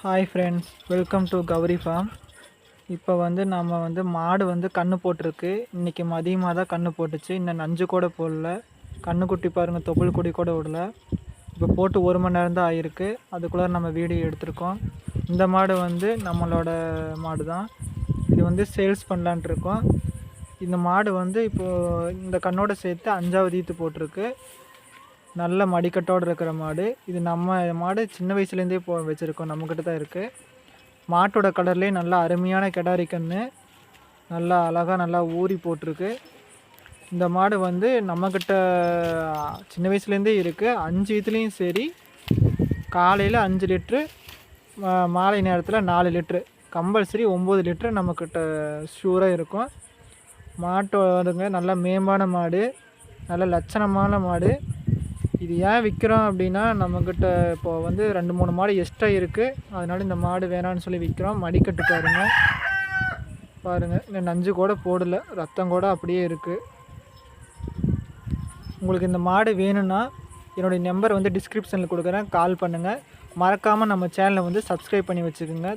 Hi friends welcome to Gowri farm இப்போ வந்து நம்ம வந்து மாடு வந்து கன்று போட்டிருக்கு. இன்றைக்கி மதியமாக தான் கன்று போட்டுச்சு. இன்னும் நஞ்சு கூட போடல. கண்ணுக்குட்டி பாருங்கள் தொப்புள் கொடி கூட விடல. இப்போ போட்டு ஒரு மணி நேரம் தான் ஆகிருக்கு அதுக்குள்ளே நம்ம வீடியோ எடுத்திருக்கோம். இந்த மாடு வந்து நம்மளோட மாடு தான் இது வந்து சேல்ஸ் பண்ணலான்ட்டு இருக்கோம். இந்த மாடு வந்து இப்போது இந்த கண்ணோட சேர்த்து அஞ்சாவது ஈத்து போட்டிருக்கு. நல்ல மடிக்கட்டோடு இருக்கிற மாடு. இது நம்ம மாடு சின்ன வயசுலேருந்தே போ வச்சுருக்கோம். நம்மக்கிட்ட தான் இருக்குது மாட்டோட கலர்லேயே நல்லா அருமையான கெடாரி கன்று நல்லா அழகாக நல்லா ஊறி போட்டிருக்கு. இந்த மாடு வந்து நம்மக்கிட்ட சின்ன வயசுலேருந்தே இருக்குது அஞ்சு இதுலேயும் சரி காலையில் அஞ்சு லிட்ரு மா- மாலை நேரத்தில் நாலு லிட்ரு. கம்பல்சரி ஒம்பது லிட்ரு நம்மக்கிட்ட ஷூராக இருக்கும். மாட்டோடுங்க நல்ல மேம்பான மாடு. நல்ல லட்சணமான மாடு. இது ஏன் விற்கிறோம் அப்படின்னா நம்மக்கிட்ட இப்போ வந்து ரெண்டு மூணு மாடு எக்ஸ்ட்ரா இருக்குது அதனால் இந்த மாடு வேணாம்னு சொல்லி விற்கிறோம் மடிக்கட்டு பாருங்க. பாருங்கள் இன்னும் நஞ்சு கூட போடலை. ரத்தம் கூட அப்படியே இருக்குது உங்களுக்கு இந்த மாடு வேணும்னா என்னுடைய நம்பர் வந்து டிஸ்கிரிப்ஷனில் கொடுக்குறேன். கால் பண்ணுங்கள் மறக்காமல் நம்ம சேனலை வந்து சப்ஸ்கிரைப் பண்ணி வச்சுக்கோங்க.